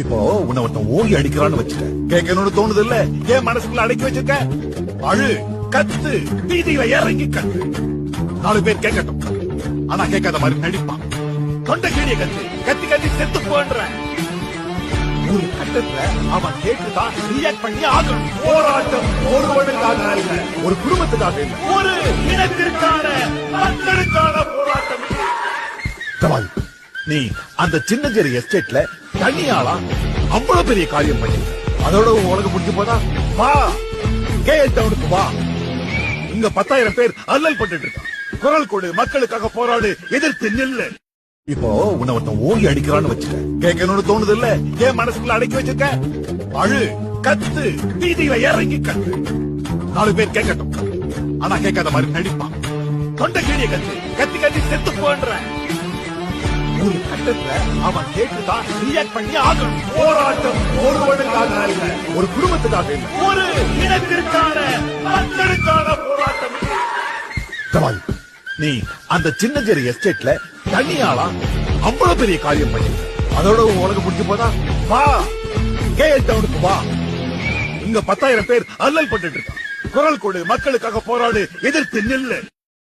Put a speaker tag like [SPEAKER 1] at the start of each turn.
[SPEAKER 1] இப்போ உன்னை ஒருத்தன் ஓங்கி அடிக்கிறான்னு வச்சுக்க கேட்கணும்னு தோணுது இல்ல ஏன் மனசுக்குள்ள அடக்கி வச்சிருக்க? அழு கத்து வீதியில இறங்கி கத்து. நாலு பேர் கேட்கட்டும். ஆனா கேட்காத மாதிரி நடிப்பான். தொண்டை கீழிய கத்து. கத்தி கத்தி செத்து போன்ற ஒரு கட்டத்துல அவன் கேட்டுதான் ரியாக்ட் பண்ணி ஆகணும். போராட்டம் ஒருவனுக்காக இல்ல ஒரு குடும்பத்துக்காக இல்ல. ஒரு இனத்திற்கான மக்களுக்கான போராட்டம் நீ அந்த சின்னஞ்சேரி எஸ்டேட்ல தனியாளா? அவ்வளவு பெரிய காரியம் பண்ணி. அதோட உனக்கு உலகம் முடிஞ்சு போதா வா. கே டவுனுக்கு வா. இங்க பத்தாயிரம் பேர் அல்லல் பட்டுட்டு இருக்கான். குரல் கொடு மக்களுக்காக போராடு எதிர்த்து நில்லு. இப்போ உன்னை ஒருத்தன் ஓங்கி அடிக்கிறான்னு வச்சுக்க. கேட்கணும்னு தோணுது இல்ல ஏன் மனசுக்குள்ள அடக்கி வச்சிருக்க? அழு கத்து வீதியில இறங்கி கத்து. நாலு பேர் கேட்கட்டும். ஆனா கேட்காத மாதிரி நடிப்பான். தொண்டை கீழிய கத்து. கத்தி கத்தி செத்து போன்ற ஒரு கட்டத்துல அவன் கேட்டுதான் ரியாக்ட் பண்ணி ஆகணும். போராட்டம் ஒருவனுக்காக அல்ல ஒரு குடும்பத்துக்காக இல்ல. ஒரு இனத்திற்கான மக்களுக்கான போராட்டம் இது. நீ அந்த சின்னஞ்சேரி எஸ்டேட்ல தனியாளா அவ்வளவு பெரிய காரியம் பண்ணி அதோட உன் உலகம் முடிஞ்சு போதா வா. கேஎல் டவுனுக்கு வா. இங்க பத்தாயிரம் பேர் அல்லல் பண்ணிட்டு இருக்கான் குரல் கொடு மக்களுக்காக போராடு எதிர்த்து நில்லு.